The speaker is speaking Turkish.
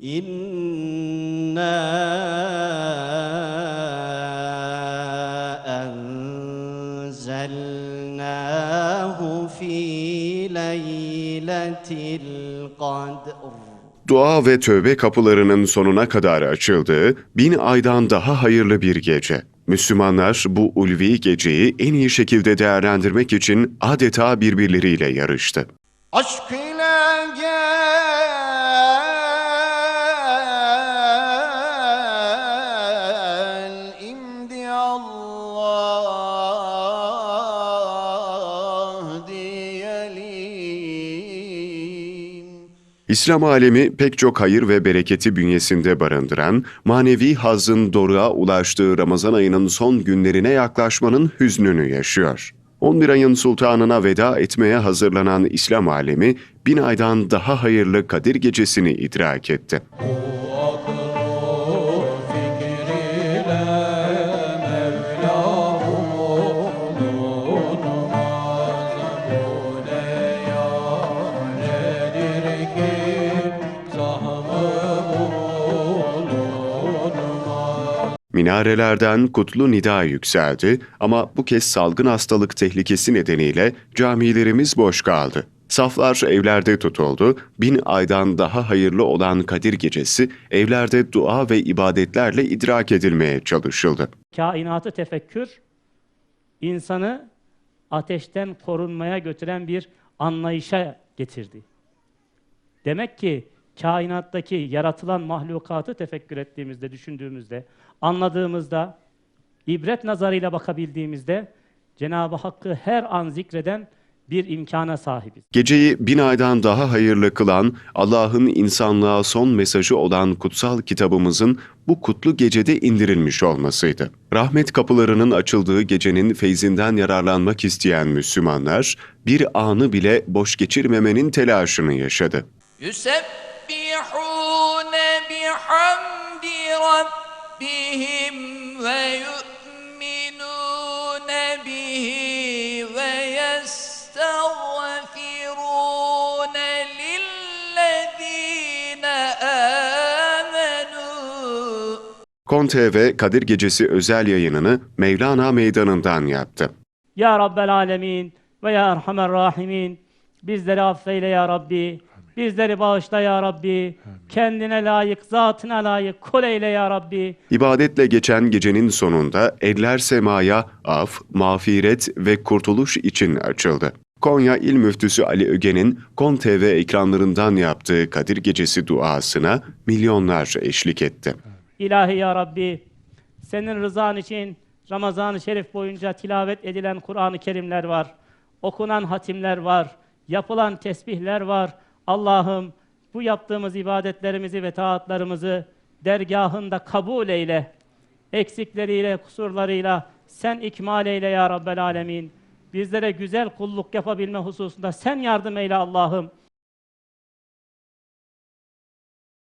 İnna enzelnahu fi leyletil kadr. Dua ve tövbe kapılarının sonuna kadar açıldığı bin aydan daha hayırlı bir gece. Müslümanlar bu ulvi geceyi en iyi şekilde değerlendirmek için adeta birbirleriyle yarıştı. Aşk ile İslam alemi pek çok hayır ve bereketi bünyesinde barındıran, manevi hazın doruğa ulaştığı Ramazan ayının son günlerine yaklaşmanın hüznünü yaşıyor. 11 ayın sultanına veda etmeye hazırlanan İslam alemi, bin aydan daha hayırlı Kadir Gecesini idrak etti. Minarelerden kutlu nida yükseldi ama bu kez salgın hastalık tehlikesi nedeniyle camilerimiz boş kaldı. Saflar evlerde tutuldu, bin aydan daha hayırlı olan Kadir Gecesi evlerde dua ve ibadetlerle idrak edilmeye çalışıldı. kainatı tefekkür, insanı ateşten korunmaya götüren bir anlayışa getirdi. Demek ki kainattaki yaratılan mahlukatı tefekkür ettiğimizde, düşündüğümüzde, anladığımızda, ibret nazarıyla bakabildiğimizde Cenab-ı Hakk'ı her an zikreden bir imkana sahibiz. Geceyi bin aydan daha hayırlı kılan, Allah'ın insanlığa son mesajı olan kutsal kitabımızın bu kutlu gecede indirilmiş olmasıydı. Rahmet kapılarının açıldığı gecenin feyzinden yararlanmak isteyen Müslümanlar, bir anı bile boş geçirmemenin telaşını yaşadı. Yusuf! بحمد ربهم ويؤمنون به ويستغفرون للذين آمنوا Kon TV Kadir Gecesi özel yayınını Mevlana Meydanı'ndan yaptı. Ya Rabbel Alemin ve Ya Erhamer Rahimin bizleri affeyle Ya Rabbi. Bizleri bağışla Ya Rabbi. Kendine layık, zatına layık kul eyle Ya Rabbi. İbadetle geçen gecenin sonunda eller semaya af, mağfiret ve kurtuluş için açıldı. Konya İl Müftüsü Ali Ögen'in Kon TV ekranlarından yaptığı Kadir Gecesi duasına milyonlar eşlik etti. İlahi Ya Rabbi, senin rızan için Ramazan-ı Şerif boyunca tilavet edilen Kur'an-ı Kerimler var. Okunan hatimler var. Yapılan tesbihler var. Allah'ım bu yaptığımız ibadetlerimizi ve taatlarımızı dergahında kabul eyle. Eksikleriyle, kusurlarıyla sen ikmal eyle ya Rabbel Alemin. Bizlere güzel kulluk yapabilme hususunda sen yardım eyle Allah'ım.